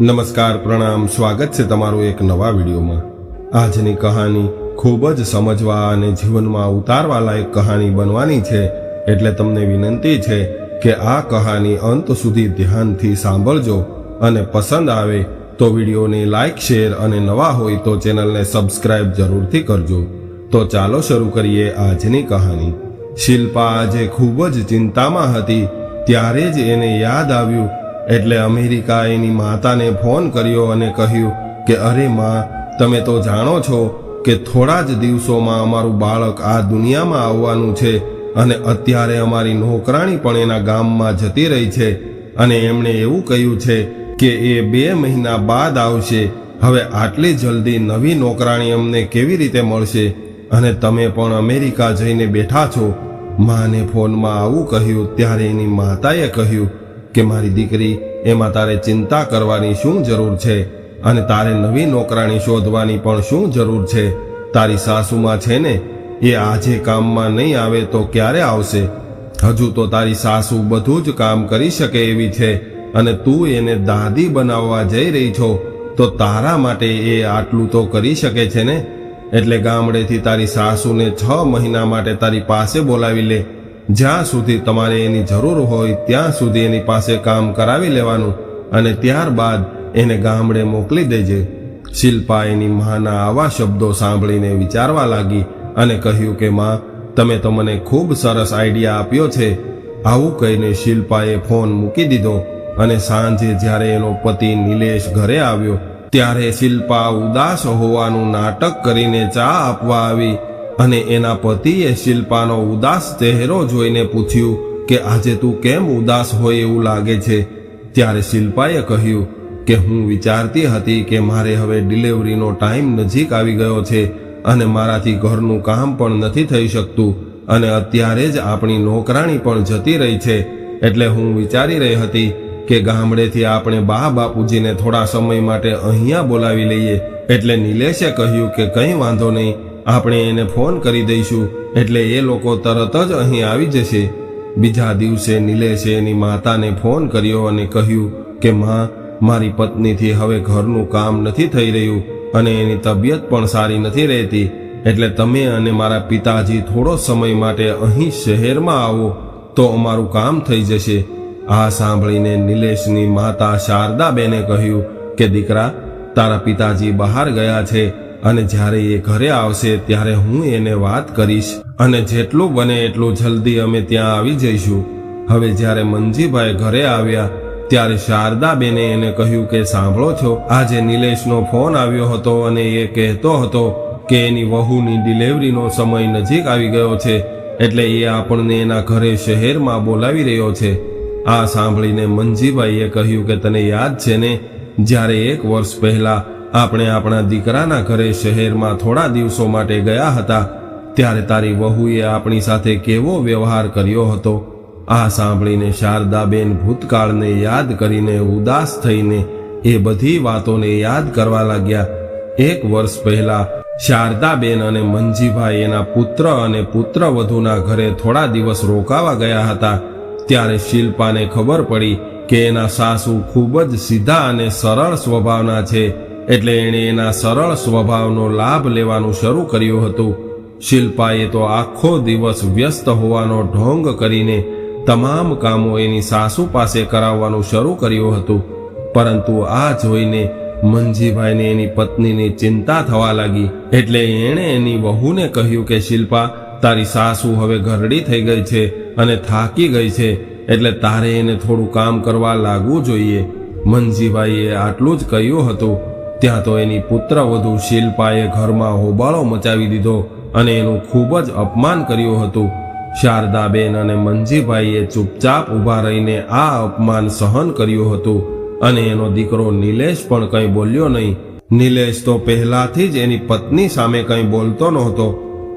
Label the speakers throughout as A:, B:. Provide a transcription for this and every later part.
A: નમસ્કાર, પ્રણામ, સ્વાગત છે તમારું એક નવા વિડીયોમાં. આજની કહાની ખૂબ જ સમજવા અને જીવનમાં ઉતારવા લાયક કહાની બનવાની છે, એટલે તમને વિનંતી છે કે આ કહાની અંત સુધી ધ્યાનથી સાંભળજો અને પસંદ આવે તો વિડીયોને લાઈક શેર અને નવા હોય તો ચેનલને સબસ્ક્રાઇબ જરૂરથી કરજો. તો ચાલો શરૂ કરીએ આજની કહાની. શિલ્પા આજે ખૂબ જ ચિંતામાં હતી, ત્યારે જ એને યાદ આવ્યું એટલે અમેરિકા એની માતાને ફોન કર્યો અને કહ્યું કે, અરે માં, તમે તો જાણો છો કે થોડા જ દિવસોમાં અમારું બાળક આ દુનિયામાં આવવાનું છે અને અત્યારે અમારી નોકરાણી પણ એના ગામમાં જતી રહી છે અને એમણે એવું કહ્યું છે કે, એ બે મહિના બાદ આવશે. હવે આટલી જલ્દી નવી નોકરાણી અમને કેવી રીતે મળશે? અને તમે પણ અમેરિકા જઈને બેઠા છો. માને ફોનમાં આવું કહ્યું, ત્યારે એની માતાએ કહ્યું કે મારી દીકરી, એમાં તારે ચિંતા કરવાની શું જરૂર છે? અને તારે નવી નોકરાણી શોધવાની પણ શું જરૂર છે? તારી સાસુમાં છે ને, એ આજે કામમાં નહીં આવે તો ક્યારે આવશે? હજુ તો તારી સાસુ બધું જ કામ કરી શકે એવી છે, અને તું એને દાદી બનાવવા જઈ રહી છો, તો તારા માટે એ આટલું તો કરી શકે છે ને? એટલે ગામડેથી તારી સાસુને છ મહિના માટે તારી પાસે બોલાવી લે. જ્યાં સુધી તમારે એની જરૂર હોય ત્યાં સુધી એની પાસે કામ કરાવી લેવાનું અને ત્યારબાદ એને ગામડે મોકલી દેજે. શિલ્પા એની માના આવા શબ્દો સાંભળીને વિચારવા લાગી અને કહ્યું કે, માં, તમે તો મને ખૂબ સરસ આઈડિયા આપ્યો છે. આવું કહીને શિલ્પાએ ફોન મૂકી દીધો અને સાંજે જ્યારે એનો પતિ નિલેશ ઘરે આવ્યો, ત્યારે શિલ્પા ઉદાસ હોવાનું નાટક કરીને ચા આપવા આવી. અને એના પતિએ શિલ્પાનો ઉદાસ ચહેરો જોઈને પૂછ્યું કે આજે તું કેમ ઉદાસ હોય એવું લાગે છે? ત્યારે શિલ્પાએ કહ્યું કે હું વિચારતી હતી કે મારે હવે ડિલિવરીનો ટાઈમ નજીક આવી ગયો છે અને મારાથી ઘરનું કામ પણ નથી થઈ શકતું અને અત્યારે જ આપણી નોકરાણી પણ જતી રહી છે. એટલે હું વિચારી રહી હતી કે ગામડેથી આપણે બા બાપુજીને થોડા સમય માટે અહીંયા બોલાવી લઈએ. એટલે નિલેશે કહ્યું કે કંઈ વાંધો નહીં આપણે એને ફોન કરી દઈશું, એટલે એ લોકો તરત જ અહીં આવી જશે. બીજા દિવસે નિલેશે એની માતાને ફોન કર્યો અને કહ્યું કે, માં, મારી પત્નીથી હવે ઘરનું કામ નથી થઈ રહ્યું અને એની તબિયત પણ સારી નથી રહેતી, એટલે તમે અને મારા પિતાજી થોડો સમય માટે અહીં શહેરમાં આવો, તો અમારું કામ થઈ જશે. આ સાંભળીને નિલેશની માતા શારદાબેને કહ્યું કે, દીકરા, તારા પિતાજી બહાર ગયા છે અને જ્યારે એ ઘરે આવશે ત્યારે હું એને વાત કરીશ અને જેટલું બને એટલું જલ્દી અમે ત્યાં આવી જઈશું. હવે જ્યારે મંજીભાઈ ઘરે આવ્યા, ત્યારે શારદાબેને એને કહ્યું કે સાંભળો છો, આજે નિલેશનો ફોન આવ્યો હતો અને એ કહેતો હતો કે એની વહુની ડિલિવરીનો સમય નજીક આવી ગયો છે, એટલે એ આપણને એના ઘરે શહેરમાં બોલાવી રહ્યો છે. આ સાંભળીને મંજીભાઈએ કહ્યું કે તને યાદ છે ને? જ્યારે એક વર્ષ પહેલા આપણે આપણા દીકરાના ઘરે શહેરમાં થોડા દિવસો માટે ગયા હતા, ત્યારે તારી વહુએ આપણી સાથે કેવો વ્યવહાર કર્યો હતો? આ સાંભળીને શારદાબેન ભૂતકાળને યાદ કરીને ઉદાસ થઈને એ બધી વાતોને યાદ કરવા લાગ્યા. એક વર્ષ પહેલા શારદાબેન અને મંજીભાઈ એના પુત્ર અને પુત્રવધુના ઘરે થોડા દિવસ રોકાવા ગયા હતા, ત્યારે શિલ્પાને ખબર પડી કે એના સાસુ ખૂબ જ સીધા અને સરળ સ્વભાવના છે. એટલે એણે એના સરળ સ્વભાવનો લાભ લેવાનું શરૂ કર્યું હતું. શિલ્પાએ તો આખો દિવસ વ્યસ્ત હોવાનો ઢોંગ કરીને તમામ કામો એની સાસુ પાસે કરાવવાનું શરૂ કર્યું હતું. પરંતુ આ જોઈને મંજીભાઈને એની પત્નીની ચિંતા થવા લાગી. એટલે એણે એની વહુને કહ્યું કે, શિલ્પા, તારી સાસુ હવે ઘરડી થઈ ગઈ છે અને થાકી ગઈ છે, એટલે તારે એને થોડું કામ કરવા લાગવું જોઈએ. મંજીભાઈએ આટલું જ કહ્યું હતું. ત્યાં તો એની પુત્રવધુ શિલ્પાએ ઘરમાં હોબાળો મચાવી દીધો અને એનું ખૂબ જ અપમાન કર્યું હતું. શારદાબેન અને મંજીભાઈએ ચૂપચાપ ઊભા રહીને આ અપમાન સહન કર્યું હતું અને એનો દીકરો નિલેશ પણ કંઈ બોલ્યો નહીં. નિલેશ તો પહેલાથી જ એની પત્ની સામે કંઈ બોલતો નહોતો.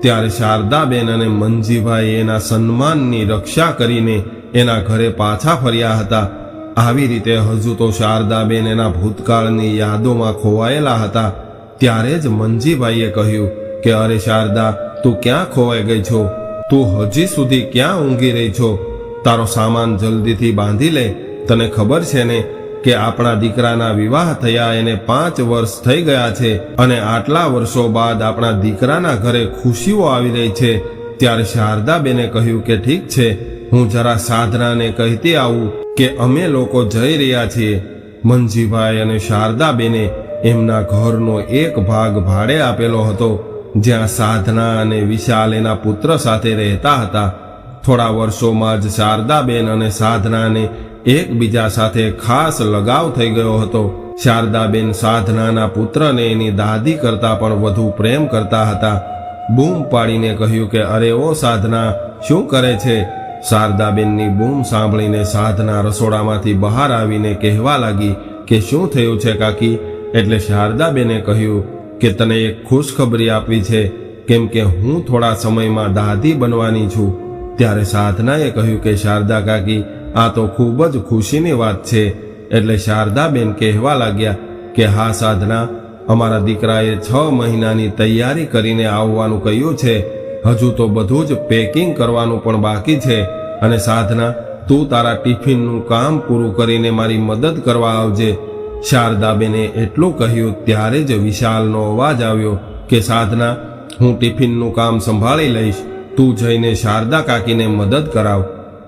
A: ત્યારે શારદાબેન અને મંજીભાઈ એના સન્માનની રક્ષા કરીને એના ઘરે પાછા ફર્યા હતા. આવી રીતે હજુ તો શારદાબેન એના ભૂતકાળની યાદોમાં ખોવાયેલા હતા. ત્યારે જ મંજીભાઈએ કહ્યું કે, અરે શારદા, તું ક્યાં ખોવાઈ ગઈ છો? તું હજી સુધી ક્યાં ઊંઘી રહી છો? તારો સામાન જલ્દીથી બાંધી લે. તને ખબર છે ને કે આપણા દીકરાના વિવાહ થયા એને પાંચ વર્ષ થઈ ગયા છે અને આટલા વર્ષો બાદ આપણા દીકરાના ઘરે ખુશીઓ આવી રહી છે. ત્યારે શારદાબેને કહ્યું કે, ઠીક છે હું જરા સાધનાને કહેતી આવું કે અમે લોકો જઈ રહ્યા છીએ. મનજીભાઈ અને શારદાબેને એમના ઘરનો એક ભાગ ભાડે આપેલો હતો, જ્યાં સાધના અને વિશાલ એના પુત્ર સાથે રહેતા હતા. થોડા વર્ષોમાં જ શારદાબેન અને સાધનાને એકબીજા સાથે ખાસ લગાવ થઈ ગયો હતો. શારદાબેન સાધનાના પુત્રને એની દાદી કરતાં પણ વધુ પ્રેમ કરતા હતા. બૂમ પાડીને કહ્યું કે, અરે ઓ સાધના, શું કરે છે? શારદાબેનની બૂમ સાંભળીને સાધના રસોડામાંથી બહાર આવીને કહેવા લાગી કે શું થયું છે કાકી? એટલે શારદાબેને કહ્યું કે તને એક ખુશખબરી આપવી છે, કેમ કે હું થોડા સમયમાં દાદી બનવાની છું. ત્યારે સાધનાએ કહ્યું કે શારદા કાકી, આ તો ખૂબ જ ખુશીની વાત છે. એટલે શારદાબેન કહેવા લાગ્યા કે હા સાધના, અમારા દીકરાએ છ મહિનાની તૈયારી કરીને આવવાનું કહ્યું છે. હજુ તો બધું જ પેકિંગ કરવાનું પણ બાકી છે. અને સાધના, તું તારા ટિફિનનું કામ પૂરું કરીને મારી મદદ કરવા આવજે. શારદાબેને એટલું કહ્યું, ત્યારે જ વિશાલનો અવાજ આવ્યો કે, સાધના, હું ટિફિનનું કામ સંભાળી લઈશ. તું જઈને શારદા કાકીને મદદ કરાવ.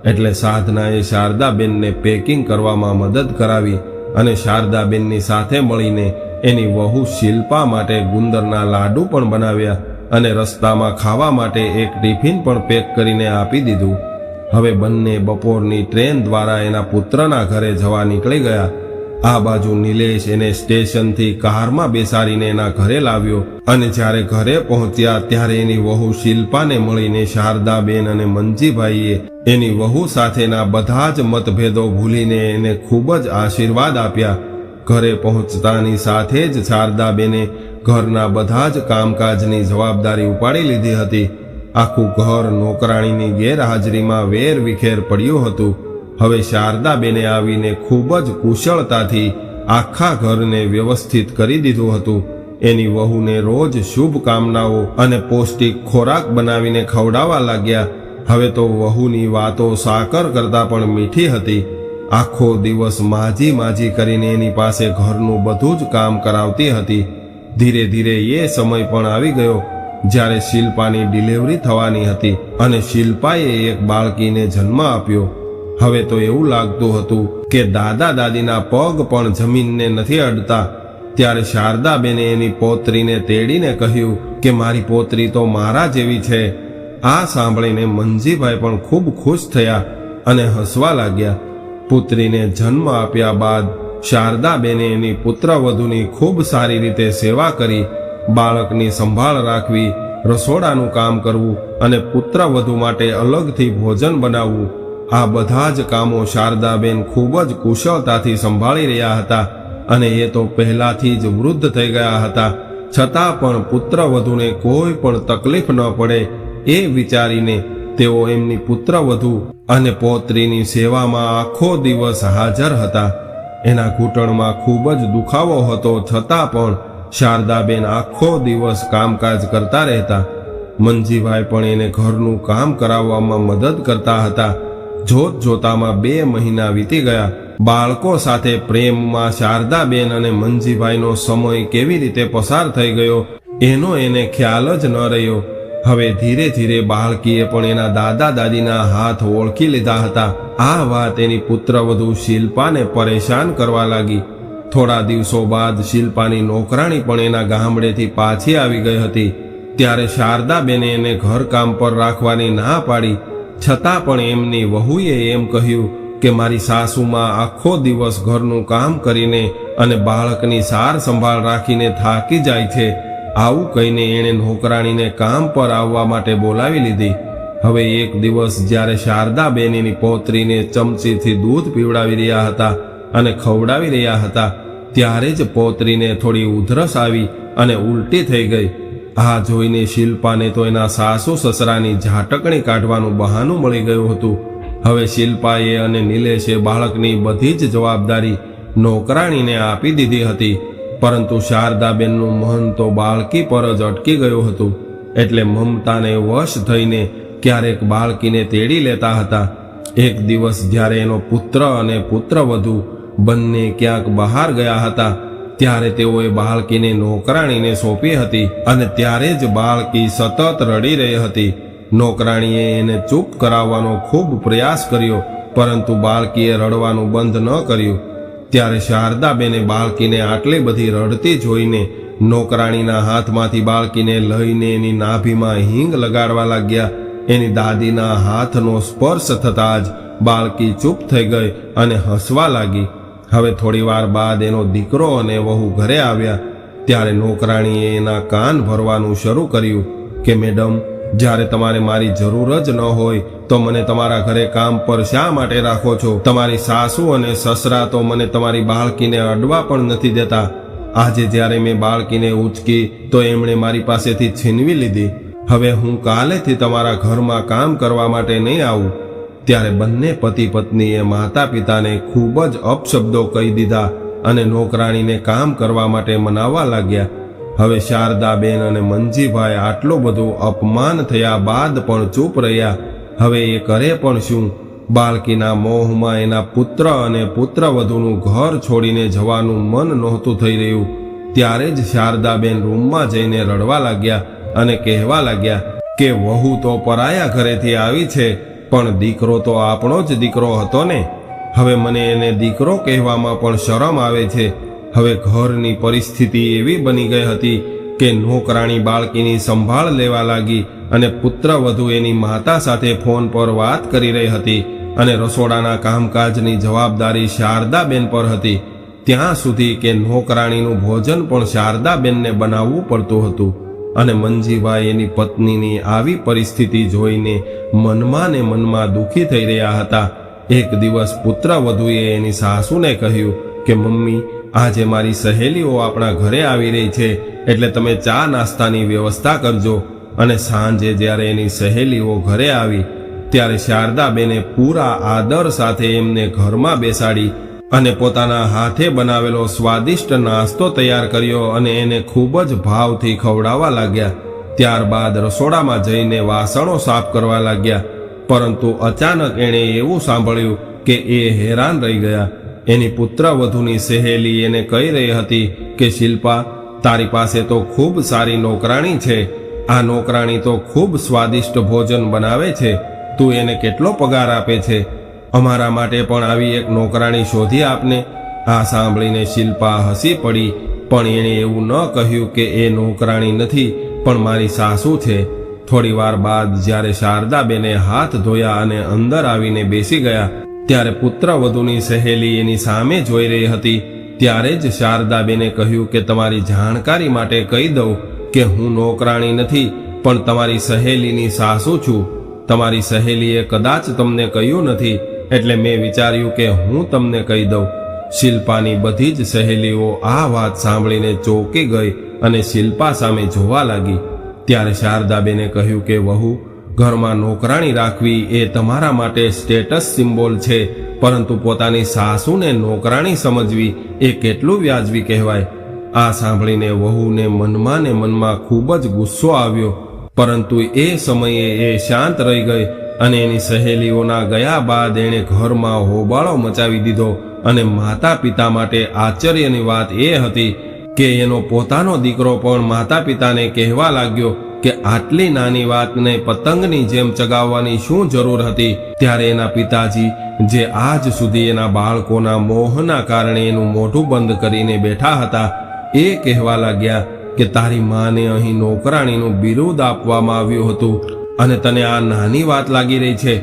A: એટલે સાધનાએ શારદાબેનને પેકિંગ કરવામાં મદદ કરાવી અને શારદાબેનની સાથે મળીને એની વહુ શિલ્પા માટે ગુંદરના લાડુ પણ બનાવ્યા. અને રસ્તામાં ખાવા માટે એક ટિફિન પણ પેક કરીને આપી દીધું. હવે બંને બપોરની ટ્રેન દ્વારા એના પુત્રના ઘરે જવા નીકળી ગયા. આ બાજુ નિલેશ એને સ્ટેશનથી કારમાં બેસાડીને એના ઘરે લાવ્યો અને જ્યારે ઘરે પહોંચ્યા ત્યારે એની વહુ શિલ્પાને મળીને શારદાબેન અને મંજીભાઈએ એની વહુ સાથેના બધા જ મતભેદો ભૂલીને એને ખૂબ જ આશીર્વાદ આપ્યા. ઘરે પહોંચતાની સાથે જ શારદાબેને ઘરના બધા જ કામકાજની જવાબદારી ઉપાડી લીધી હતી. આખું ઘર નોકરાણીની ગેરહાજરીમાં વેર વિખેર પડ્યું હતું. હવે શારદાબેને આવીને ખૂબ જ કુશળતાથી આખા ઘરને વ્યવસ્થિત કરી દીધું હતું. એની વહુને રોજ શુભ કામનાઓ અને પૌષ્ટિક ખોરાક બનાવીને ખવડાવવા લાગ્યા. હવે તો વહુની વાતો સાકર કરતાં પણ મીઠી હતી. આખો દિવસ માજી માજી કરીને એની પાસે ઘરનું બધું જ કામ કરાવતી હતી. ધીરે ધીરે એ સમય પણ આવી ગયો જ્યારે શિલ્પાની ડિલિવરી થવાની હતી અને શિલ્પાએ એક બાળકીને જન્મ આપ્યો. હવે તો એવું લાગતું હતું કે દાદા દાદીના પગ પણ જમીનને નથી અડતા. ત્યારે શારદાબેને એની પોત્રીને તેડીને કહ્યું કે મારી પોત્રી તો મારા જેવી છે. આ સાંભળીને મંજીભાઈ પણ ખૂબ ખુશ થયા અને હસવા લાગ્યા. પુત્રીને જન્મ આપ્યા બાદ શારદાબેને એની પુત્રવધુની ખૂબ સારી રીતે સેવા કરી, બાળકની સંભાળ રાખવી, રસોડાનું કામ કરવું અને પુત્રવધુ માટે અલગથી ભોજન બનાવવું, આ બધા જ કામો શારદાબેન ખૂબ જ કુશળતાથી સંભાળી રહ્યા હતા અને એ તો પહેલાથી જ વૃદ્ધ થઈ ગયા હતા. છતાં પણ પુત્રવધુને કોઈ પણ તકલીફ ન પડે એ વિચારીને તેઓ એમની પુત્રવધુ અને પૌત્રીની સેવામાં આખો દિવસ હાજર હતા. એના ઘૂંટણમાં ખૂબ જ દુખાવો હતો છતાં પણ શારદાબેન આખો દિવસ કામકાજ કરતા રહેતા. મંજીભાઈ પણ એને ઘરનું કામ કરાવવામાં મદદ કરતા હતા. જોત જોતામાં બે મહિના વીતી ગયા. બાળકો સાથે પ્રેમમાં શારદાબેન અને મંજીભાઈનો સમય કેવી રીતે પસાર થઈ ગયો એનો એને ખ્યાલ જ ન રહ્યો. હવે ધીરે ધીરે બાળકીએ પણ એના દાદા દાદીના હાથ ઓળખી લીધા હતા. આ વાત એની પુત્રવધુ શિલ્પાને પરેશાન કરવા લાગી. થોડા દિવસો બાદ શિલ્પાની નોકરાણી પણ એના ગામડેથી પાછી આવી ગઈ હતી. ત્યારે શારદાબેને એને ઘરકામ પર રાખવાની ના પાડી. છતાં પણ એમની વહુએ એમ કહ્યું કે મારી સાસુમાં આખો દિવસ ઘરનું કામ કરીને અને બાળકની સાર સંભાળ રાખીને થાકી જાય છે. આવું કહીને એણે નોકરાણીને કામ પર આવવા માટે બોલાવી લીધી. હવે એક દિવસ જ્યારે શારદાબેનીની પૌત્રીને ચમચીથી દૂધ પીવડાવી રહ્યા હતા અને ખવડાવી રહ્યા હતા, ત્યારે જ પૌત્રીને થોડી ઉધરસ આવી અને ઉલટી થઈ ગઈ. આ જોઈને શિલ્પાને તો એના સાસુ સસરાની ઝાટકણી કાઢવાનું બહાનું મળી ગયું હતું. હવે શિલ્પાએ અને નિલેશે બાળકની બધી જ જવાબદારી નોકરાણીને આપી દીધી હતી. પરંતુ શારદાબેનનું મહન તો બાળકી પર જ અટકી ગયું હતું. એટલે મમતાને વશ થઈને ક્યારેક બાળકીને તેડી લેતા હતા. એક દિવસ જ્યારે એનો પુત્ર અને પુત્રવધુ બંને ક્યાંક બહાર ગયા હતા, ત્યારે તેઓએ બાળકીને નોકરાણીને સોંપી હતી અને ત્યારે જ બાળકી સતત રડી રહી હતી. નોકરાણીએ એને ચૂપ કરાવવાનો ખૂબ પ્રયાસ કર્યો, પરંતુ બાળકીએ રડવાનું બંધ ન કર્યું. ત્યારે શારદાબેને બાળકીને આટલી બધી રડતી જોઈને નોકરાણીના હાથમાંથી બાળકીને લઈને એની નાભીમાં હિંગ લગાડવા લાગ્યા. એની દાદીના હાથનો સ્પર્શ થતાં જ બાળકી ચૂપ થઈ ગઈ અને હસવા લાગી. હવે થોડી વાર બાદ એનો દીકરો અને વહુ ઘરે આવ્યા. ત્યારે નોકરાણીએ એના કાન ભરવાનું શરૂ કર્યું કે, મેડમ જ્યારે તમારે મારી જરૂર જ ન હોય, તો મને તમારા ઘરે કામ પર શા માટે રાખો છો? તમારી સાસુ અને સસરા તો મને તમારી બાળકીને અડવા પણ નથી દેતા. આજે જ્યારે મેં બાળકીને ઉચકી તો એમણે મારી પાસેથી છીનવી લીધી. હવે હું કાલેથી તમારા ઘરમાં કામ કરવા માટે નહીં આવું. ત્યારે બંને પતિ પત્નીએ માતા પિતાને ખૂબ જ અપશબ્દો કહી દીધા અને નોકરાણીને કામ કરવા માટે મનાવવા લાગ્યા. હવે શારદાબેન અને મનજીભાઈ આટલું બધું અપમાન થયા બાદ પણ ચૂપ રહ્યા. હવે એ કરે પણ શું? બાળકીના મોહમાં એના પુત્ર અને પુત્રવધુનું ઘર છોડીને જવાનું મન નહોતું થઈ રહ્યું. ત્યારે જ શારદાબેન રૂમમાં જઈને રડવા લાગ્યા અને કહેવા લાગ્યા કે વહુ તો પરાયા ઘરેથી આવી છે, પણ દીકરો તો આપણો જ દીકરો હતો ને. હવે મને એને દીકરો કહેવામાં પણ શરમ આવે છે. હવે ઘરની પરિસ્થિતિ એવી બની ગઈ હતી કે નોકરાણી બાળકીની સંભાળ લેવા લાગી અને પુત્રવધુ એની માતા સાથે ફોન પર વાત કરી રહી હતી અને રસોડાના કામકાજની જવાબદારી શારદાબેન પર હતી. ત્યાં સુધી કે નોકરાણીનું ભોજન પણ શારદાબેનને બનાવવું પડતું હતું અને મંજીભાઈ એની પત્નીની આવી પરિસ્થિતિ જોઈને મનમાં ને મનમાં દુઃખી થઈ રહ્યા હતા. એક દિવસ પુત્રવધુએ એની સાસુને કહ્યું કે, મમ્મી આજે મારી સહેલીઓ આપણા ઘરે આવી રહી છે, એટલે તમે ચા નાસ્તાની વ્યવસ્થા કરજો. અને સાંજે જ્યારે એની સહેલીઓ ઘરે આવી, ત્યારે શારદાબેને પૂરા આદર સાથે એમને ઘરમાં બેસાડી અને પોતાના હાથે બનાવેલો સ્વાદિષ્ટ નાસ્તો તૈયાર કર્યો અને એને ખૂબ જ ભાવથી ખવડાવવા લાગ્યા. ત્યારબાદ રસોડામાં જઈને વાસણો સાફ કરવા લાગ્યા, પરંતુ અચાનક એણે એવું સાંભળ્યું કે એ હેરાન રહી ગયા. એની પુત્રવધુની સહેલી એને કહી રહી હતી કે, શિલ્પા, તારી પાસે તો ખૂબ સારી નોકરાણી છે. આ નોકરાણી તો ખૂબ સ્વાદિષ્ટ ભોજન બનાવે છે. તું એને કેટલો પગાર આપે છે? અમારા માટે પણ આવી એક નોકરાણી શોધી આપને. આ સાંભળીને શિલ્પા હસી પડી, પણ એણે એવું ન કહ્યું કે એ નોકરાણી નથી, પણ મારી સાસુ છે. થોડી વાર બાદ જ્યારે શારદાબેને હાથ ધોયા અને અંદર આવીને બેસી ગયા ત્યારે પુત્રવધુની સહેલી એની સામે જોઈ રહી હતી. ત્યારે જ શારદાબેને કહ્યું કે તમારી જાણકારી માટે કહી દઉં કે હું નોકરાણી નથી, પણ તમારી સહેલીની સાસુ છું. તમારી સહેલીએ કદાચ તમને કહ્યું નથી, એટલે મેં વિચાર્યું કે હું તમને કહી દઉં. શિલ્પાની બધી જ સહેલીઓ આ વાત સાંભળીને ચોંકી ગઈ અને શિલ્પા સામે જોવા લાગી. ત્યારે શારદાબેને કહ્યું કે વહુ ઘરમાં નોકરાણી રાખવી એ તમારા માટે સ્ટેટસ સિમ્બોલ છે. પરંતુ પોતાની સાસુને નોકરાણી સમજવી એ કેટલું વ્યાજબી કહેવાય? આ સાંભળીને વહુને મનમાં ને મનમાં ખૂબ જ ગુસ્સો આવ્યો. પરંતુ એ સમયે એ શાંત રહી ગઈ અને એની સહેલીઓના ગયા બાદ એણે ઘરમાં હોબાળો મચાવી દીધો અને માતા પિતા માટે આશ્ચર્યની વાત એ હતી કે એનો પોતાનો દીકરો પણ માતા પિતાને કહેવા લાગ્યો કે આટલી નાની વાતને પતંગની જેમ ચગાવવાની શું જરૂર હતી? ત્યારે એના પિતાજી, જે આજ સુધી એના બાળકોના મોહના કારણે એનું મોઢું બંધ કરીને બેઠા હતા, એ કહેવા લાગ્યા કે તારી માને અહીં નોકરાણીનું બિરુદ આપવામાં આવ્યું હતું અને તને આ નાની વાત લાગી રહી છે.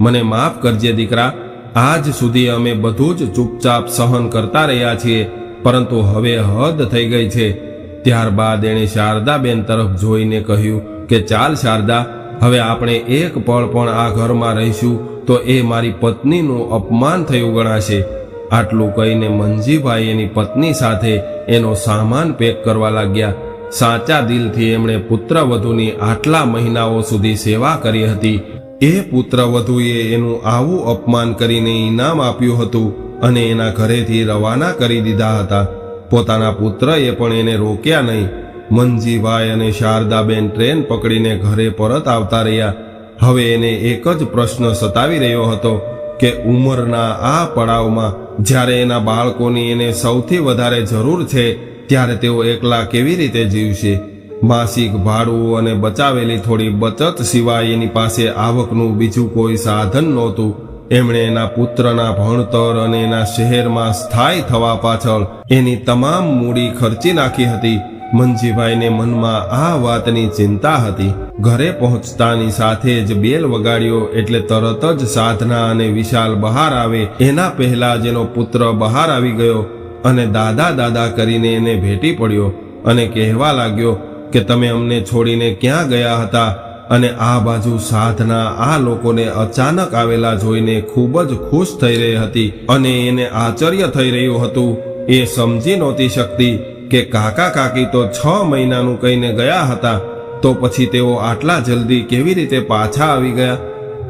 A: મને માફ કરજે દીકરા, આજ સુધી અમે બધું જ ચૂપચાપ સહન કરતા રહ્યા છીએ, પરંતુ હવે હદ થઈ ગઈ છે. ત્યારબાદ એણે શારદાબેન તરફ જોઈને કહ્યું કે, ચાલ શારદા, હવે આપણે એક પળ પણ આ ઘરમાં રહીશું તો એ મારી પત્નીનું અપમાન થયું ગણાશે. આટલું કહીને મંજીભાઈ એની પત્ની સાથે એનો સામાન પેક કરવા લાગ્યા. સાચા દિલથી એમણે પુત્રવધુની આટલા મહિનાઓ સુધી સેવા કરી હતી. એ પુત્રવધુએ એનું આવું અપમાન કરીને ઇનામ આપ્યું હતું અને એના ઘરેથી રવાના કરી દીધા હતા. પોતાના પુત્રએ પણ એને રોક્યા નહીં. મનજીભાઈ અને શારદાબેન ટ્રેન પકડીને ઘરે પરત આવતા રહ્યા. હવે એને એક જ પ્રશ્ન સતાવી રહ્યો હતો કે ઉંમરના આ પડાવમાં જ્યારે એના બાળકોની એને સૌથી વધારે જરૂર છે, ત્યારે તેઓ એકલા કેવી રીતે જીવશે? માસિક ભાડું અને બચાવેલી થોડી બચત સિવાય એની પાસે આવકનું બીજું કોઈ સાધન નહોતું. એમણે એના પુત્રના ભણતર અને એના શહેરમાં સ્થાયી થવા પાછળ એની તમામ મૂડી ખર્ચી નાખી હતી. મનજીભાઈને મનમાં આ વાતની ચિંતા હતી. ઘરે પહોંચતાની સાથે જ બેલ વગાડ્યો એટલે તરત જ સાધના અને વિશાલ બહાર આવે. એના પહેલા જ એનો પુત્ર બહાર આવી ગયો અને દાદા દાદા કરીને એને ભેટી પડ્યો અને કહેવા લાગ્યો કે તમે અમને છોડીને ક્યાં ગયા હતા? અને આ બાજુ સાધના આ લોકોને અચાનક આવેલા જોઈને ખૂબ જ ખુશ થઈ રહી હતી અને એને આશ્ચર્ય થઈ રહ્યું હતું. એ સમજી નહોતી શકતી કે કાકા કાકી તો છ મહિનાનું કહીને ગયા હતા, તો પછી તેઓ આટલા જલ્દી કેવી રીતે પાછા આવી ગયા?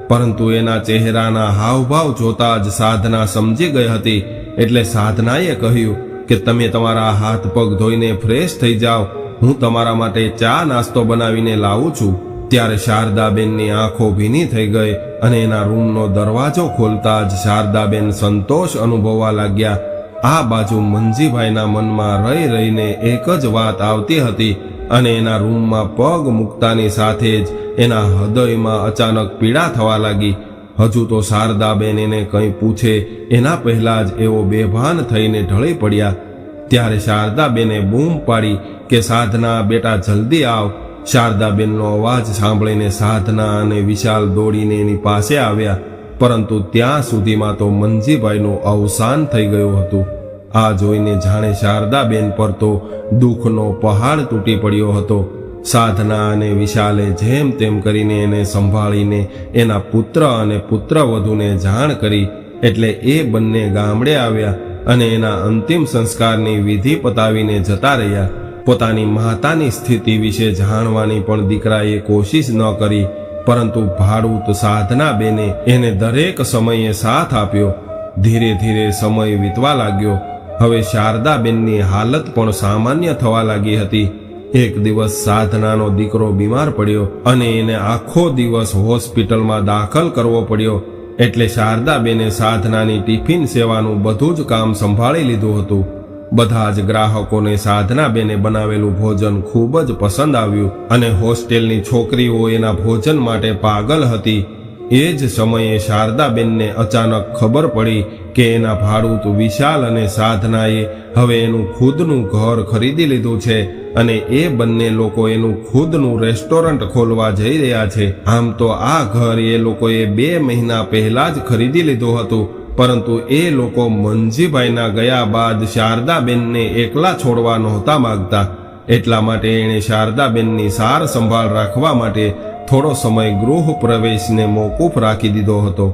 A: પરંતુ એના ચહેરાના હાવભાવ જોતા જ સાધના સમજી ગઈ હતી. એટલે સાધનાએ કહ્યું કે તમે તમારા હાથ પગ ધોઈને ફ્રેશ થઈ જાઓ. હું તમારા માટે ચા નાસ્તો બનાવીને લાવું છું. ત્યારે શારદાબેનની આંખો ભીની થઈ ગઈ અને એના રૂમનો દરવાજો ખોલતા જ શારદાબેન સંતોષ અનુભવવા લાગ્યા. આ બાજુ મંજીભાઈના મનમાં રહી રહીને એક જ વાત આવતી હતી અને એના રૂમમાં પગ મૂકતાની સાથે જ એના હૃદયમાં અચાનક પીડા થવા લાગી. હજુ તો શારદાબેન એને કંઈ પૂછે એના પહેલા જ એવો બેભાન થઈને ઢળી પડ્યા. ત્યારે શારદાબેને બૂમ પાડી કે, સાધના, બેટા, જલ્દી આવ. શારદાબેનનો અવાજ સાંભળીને સાધના અને વિશાલ દોડીને એની પાસે આવ્યા, પરંતુ ત્યાં સુધીમાં તો મંજીભાઈનું અવસાન થઈ ગયું હતું. આ જોઈને જાણે શારદાબેન પર તો દુઃખનો પહાડ તૂટી પડ્યો હતો. સાધના અને વિશાલે જેમ તેમ કરીને એને સંભાળીને એના પુત્ર અને પુત્રવધૂને જાણ કરી, એટલે એ બંને ગામડે આવ્યા અને એના અંતિમ સંસ્કારની વિધિ પતાવીને જતા રહ્યા. પોતાની માતાની સ્થિતિ વિશે જાણવાની પણ દીકરાએ કોશિશ ન કરી, પરંતુ ભાડૂત સાધના બેને એને દરેક સમયે સાથ આપ્યો. ધીરે ધીરે સમય વીતવા લાગ્યો. હવે શારદાબેનની હાલત પણ સામાન્ય થવા લાગી હતી. એક દિવસ સાધનાનો દીકરો બીમાર પડ્યો અને એને આખો દિવસ હોસ્પિટલમાં દાખલ કરવો પડ્યો. એટલે શારદાબેને સાધનાની ટિફિન સેવાનું બધું જ કામ સંભાળી લીધું હતું. બધા જ ગ્રાહકોને સાધનાબેને બનાવેલું ભોજન ખૂબ જ પસંદ આવ્યું અને હોસ્ટેલની છોકરીઓ એના ભોજન માટે પાગલ હતી. એ જ સમયે શારદાબેનને અચાનક ખબર પડી કે એના ભાડૂત વિશાલ અને સાધનાએ હવે એનું ખુદનું ઘર ખરીદી લીધું છે અને એ બંને લોકો એનું ખુદનું રેસ્ટોરન્ટ ખોલવા જઈ રહ્યા છે. આમ તો આ ઘર એ લોકોએ બે મહિના પહેલા જ ખરીદી લીધું હતું. પરંતુ એ લોકો મનજીભાઈના ગયા બાદ શારદાબેનને એકલા છોડવા નહોતા માગતા. એટલા માટે એણે શારદાબેનની સાર સંભાળ રાખવા માટે થોડો સમય ગૃહ પ્રવેશને મોકૂફ રાખી દીધો હતો.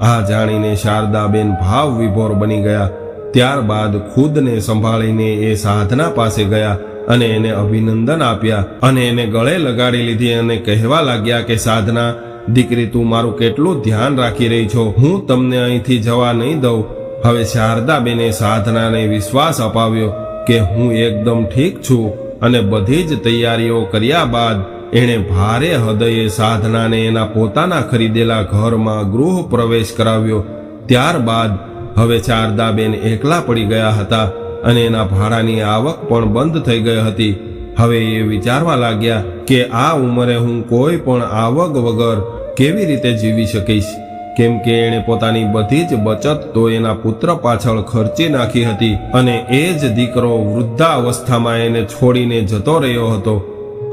A: આ જાણીને શારદાબેન ભાવ વિભોર બની ગયા. ત્યારબાદ ખુદને સંભાળીને એ સાધના પાસે ગયા અને એને અભિનંદન આપ્યા અને એને ગળે લગાડી લીધી અને કહેવા લાગ્યા કે સાધના દીકરી, તું મારું કેટલું ધ્યાન રાખી રહી છો? હું તમને અહીંથી જવા નહીં દઉં. હવે શારદાબેને સાધનાને વિશ્વાસ અપાવ્યો કે હું એકદમ ઠીક છું અને બધી જ તૈયારીઓ કર્યા બાદ એણે ભારે હૃદયે સાધનાને એના પોતાના ખરીદેલા ઘરમાં ગૃહ પ્રવેશ કરાવ્યો. ત્યારબાદ હવે શારદાબેન એકલા પડી ગયા હતા અને એના ભાડાની આવક પણ બંધ થઈ ગઈ હતી. હવે એ વિચારવા લાગ્યા કે આ ઉંમરે હું કોઈ પણ આવક વગર કેવી રીતે જીવી શકીશ? કેમ કે એણે પોતાની બધી જ બચત તો એના પુત્ર પાછળ ખર્ચી નાખી હતી અને એ જ દીકરો વૃદ્ધાવસ્થામાં એને છોડીને જતો રહ્યો હતો.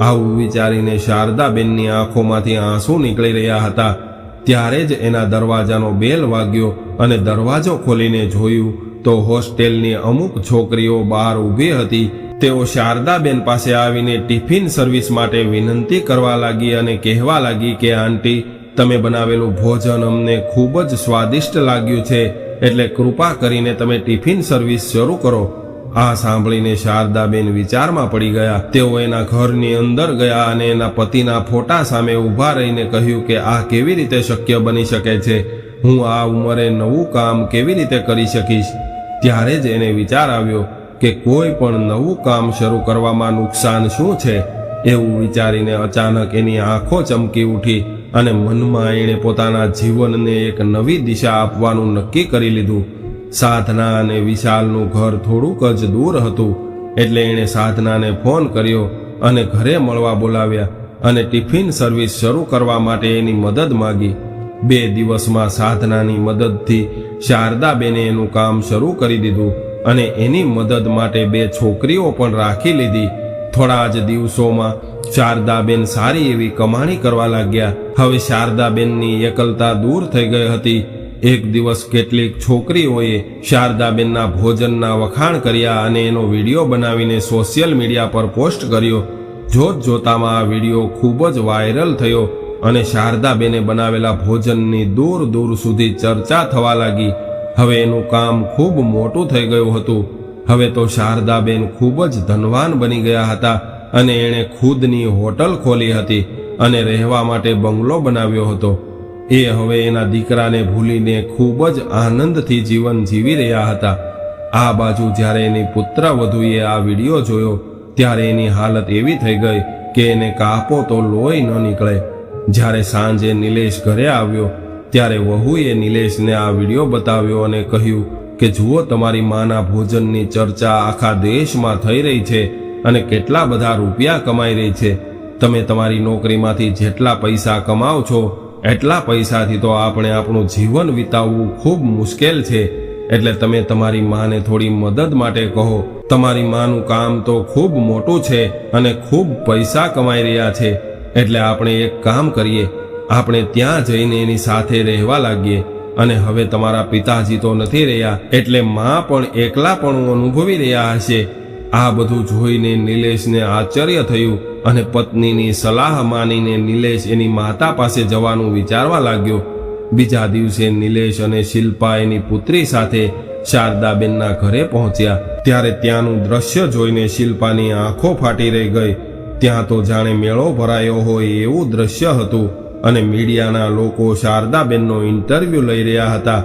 A: આવું વિચારીને શારદાબેનની આંખોમાંથી આંસુ નીકળી રહ્યા હતા. ત્યારે જ એના દરવાજાનો બેલ વાગ્યો અને દરવાજો ખોલીને જોયું તો હોસ્ટેલની અમુક છોકરીઓ બહાર ઊભી હતી. તેઓ શારદાબેન પાસે આવીને ટિફિન સર્વિસ માટે વિનંતી કરવા લાગી અને કહેવા લાગી કે, આંટી તમે બનાવેલું ભોજન અમને ખૂબ જ સ્વાદિષ્ટ લાગ્યું છે, એટલે કૃપા કરીને તમે ટિફિન સર્વિસ શરૂ કરો. આ સાંભળીને શારદાબેન વિચારમાં પડી ગયા. તેઓ એના ઘરની અંદર ગયા અને એના પતિના ફોટા સામે ઊભા રહીને કહ્યું કે આ કેવી રીતે શક્ય બની શકે છે? હું આ ઉંમરે નવું કામ કેવી રીતે કરી શકીશ? ત્યારે જ એને વિચાર આવ્યો કે કોઈ પણ નવું કામ શરૂ કરવામાં નુકસાન શું છે? એવું વિચારીને અચાનક એની આંખો ચમકી ઉઠી. અને મનમાં એણે પોતાના જીવનને એક નવી દિશા આપવાનું નક્કી કરી લીધું. સાધના અને વિશાલનું ઘર થોડુંક જ દૂર હતું, એટલે એણે સાધનાને ફોન કર્યો અને ઘરે મળવા બોલાવ્યા અને ટિફિન સર્વિસ શરૂ કરવા માટે એની મદદ માગી. બે દિવસમાં સાધનાની મદદથી શારદાબેને એનું કામ શરૂ કરી દીધું અને એની મદદ માટે બે છોકરીઓ પણ રાખી લીધી. થોડા જ દિવસોમાં શારદાબેન સારી એવી કમાણી કરવા લાગ્યા. હવે શારદાબેનની એકલતા દૂર થઈ ગઈ હતી. એક દિવસ કેટલીક છોકરીઓએ શારદાબેનના ભોજનના વખાણ કર્યા અને એનો વીડિયો બનાવીને સોશિયલ મીડિયા પર પોસ્ટ કર્યો. જોત જોતામાં આ વીડિયો ખૂબ જ વાયરલ થયો અને શારદાબેને બનાવેલા ભોજનની દૂર દૂર સુધી ચર્ચા થવા લાગી. હવે એનું કામ ખૂબ મોટું થઈ ગયું હતું. હવે તો શારદાબેન ખૂબ જ ધનવાન બની ગયા હતા. અને એણે ખુદની હોટલ ખોલી હતી અને રહેવા માટે બંગલો બનાવ્યો હતો. એ હવે એના દીકરાને ભૂલીને ખૂબ જ આનંદથી જીવન જીવી રહ્યા હતા. આ બાજુ જ્યારે એની પુત્ર વધુએ આ વીડિયો જોયો, ત્યારે એની હાલત એવી થઈ ગઈ કે એને કાપો તો લોહી ન નીકળે. જ્યારે સાંજે નિલેશ ઘરે આવ્યો, ત્યારે વહુએ નિલેશને આ વીડિયો બતાવ્યો અને કહ્યું કે, જુઓ, તમારી માના ભોજનની ચર્ચા આખા દેશમાં થઈ રહી છે. અને કેટલા બધા રૂપિયા કમાઈ રહી છે. તમે તમારી નોકરીમાંથી જેટલા પૈસા કમાવ છો, એટલા પૈસાથી તો આપણે આપણું જીવન વિતાવવું ખૂબ મુશ્કેલ છે. એટલે તમે તમારી માને થોડી મદદ માટે કહો. તમારી માનું કામ તો ખૂબ મોટું છે અને ખૂબ પૈસા કમાઈ રહ્યા છે. એટલે આપણે એક કામ કરીએ. આપણે ત્યાં જઈને એની સાથે રહેવા લાગીએ. અને હવે તમારા પિતાજી તો નથી રહ્યા, એટલે મા પણ એકલાપણું અનુભવી રહ્યા હશે. આ બધું જોઈને નિલેશને આશ્ચર્ય થયું અને પત્નીની સલાહ માનીને નિલેશ એની માતા પાસે જવાનું વિચારવા લાગ્યો. બીજા દિવસે નિલેશ અને શિલ્પા એની પુત્રી સાથે શારદાબેનના ઘરે પહોંચ્યા. ત્યારે ત્યાંનું દ્રશ્ય જોઈને શિલ્પાની આંખો ફાટી રહી ગઈ. ત્યાં તો જાણે મેળો ભરાયો હોય એવું દ્રશ્ય હતું અને મીડિયાના લોકો શારદાબેનનો ઇન્ટરવ્યૂ લઈ રહ્યા હતા.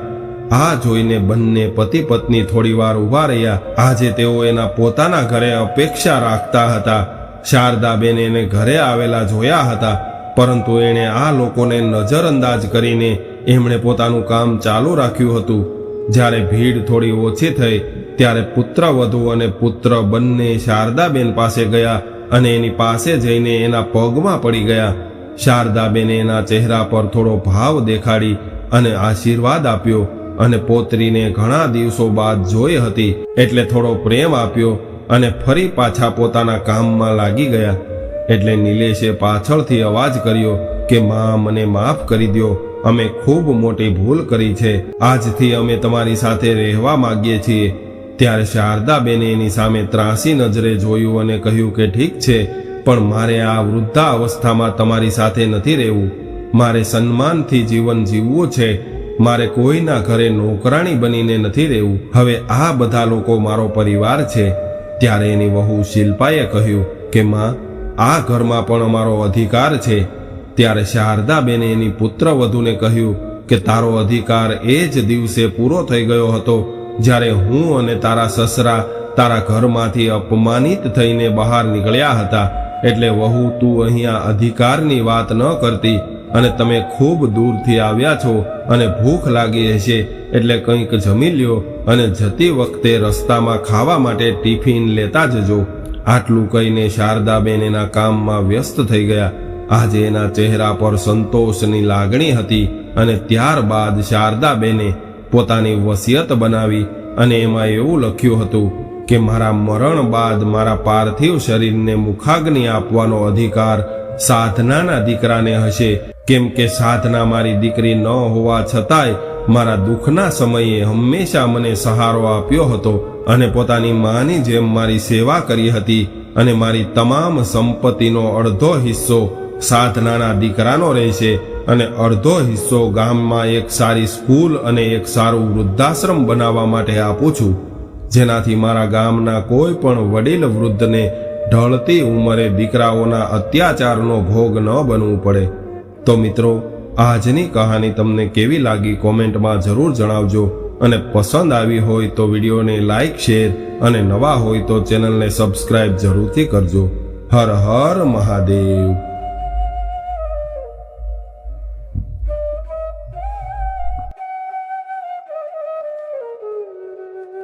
A: આ જોઈને બંને પતિ પત્ની થોડીવાર ઊભા રહ્યા. આજે તેઓ એના પોતાના ઘરે અપેક્ષા રાખતા હતા. શારદાબેન એને ઘરે આવેલા જોયા હતા, પરંતુ એણે આ લોકોને નજરઅંદાજ કરીને એમણે પોતાનું કામ ચાલુ રાખ્યું હતું. જ્યારે ભીડ થોડી ઓછી થઈ, ત્યારે પુત્ર વધુ અને પુત્ર બંને શારદાબેન પાસે ગયા અને એની પાસે જઈને એના પગમાં પડી ગયા. શારદાબેને એના ચહેરા પર થોડો ભાવ દેખાડી અને આશીર્વાદ આપ્યો. અને પોતરીને ઘણા દિવસો બાદ જોઈ હતી એટલે થોડો પ્રેમ આપ્યો અને ફરી પાછા પોતાના કામમાં લાગી ગયા. એટલે નિલેશે પાછળથી અવાજ કર્યો કે, માં, મને માફ કરી દો અમે ખૂબ મોટી ભૂલ કરી છે. આજથી અમે તમારી સાથે રહેવા માંગીએ છીએ. ત્યારે શારદાબેને એની સામે ત્રાસી નજરે જોયું અને કહ્યું કે, ઠીક છે, પણ મારે આ વૃદ્ધા અવસ્થામાં તમારી સાથે નથી રહેવું. મારે સન્માનથી જીવન જીવવું છે. મારે કોઈના ઘરે નોકરાણી બનીને નથી રહેવું. હવે આ બધા લોકો મારો પરિવાર છે. ત્યારે એની વહુ શિલ્પાએ કહ્યું કે, માં, આ ઘરમાં પણ અમારો અધિકાર છે. ત્યારે શારદાબેને એની પુત્ર વધુને કહ્યું કે, તારો અધિકાર એ જ દિવસે પૂરો થઈ ગયો હતો જ્યારે હું અને તારા સસરા તારા ઘરમાંથી અપમાનિત થઈને બહાર નીકળ્યા હતા. એટલે વહુ, તું અહીંયા અધિકારની વાત ન કરતી. અને તમે ખૂબ દૂરથી આવ્યા છો અને ભૂખ લાગી હશે એટલે કંઈક જમી લ્યો અને જતી વખતે રસ્તામાં ખાવા માટે ટિફિન લેતા જજો. આટલું કહીને શારદાબેન એના કામમાં વ્યસ્ત થઈ ગયા. આજે એના ચહેરા પર સંતોષની લાગણી હતી અને ત્યારબાદ શારદાબેને પોતાની વસિયત બનાવી અને એમાં એવું લખ્યું હતું કે, મારા મરણ બાદ મારા પાર્થિવ શરીરને મુખાગ્નિ આપવાનો અધિકાર સાધનાના દીકરાને હશે. કેમ કે સાધના મારી દીકરી ન હોવા છતાંય મારા દુઃખના સમયે હંમેશા મને સહારો આપ્યો હતો અને પોતાની માની જેમ મારી સેવા કરી હતી અને મારી તમામ સંપત્તિનો અડધો હિસ્સો સાધનાના દીકરાનો રહેશે અને અડધો હિસ્સો ગામમાં એક સારી સ્કૂલ અને એક સારું વૃદ્ધાશ્રમ બનાવવા માટે આપું છું. જેનાથી મારા ગામના કોઈ પણ વડીલ વૃદ્ધને ઢળતી ઉંમરે દીકરાઓના અત્યાચારનો ભોગ ન બનવું પડે. તો મિત્રો, આજની કહાની તમને કેવી લાગી કોમેન્ટમાં જરૂર જણાવજો અને પસંદ આવી હોય તો વિડીયોને લાઇક શેર અને નવા હોય તો ચેનલને સબસ્ક્રાઇબ જરૂરથી કરજો. હર હર મહાદેવ.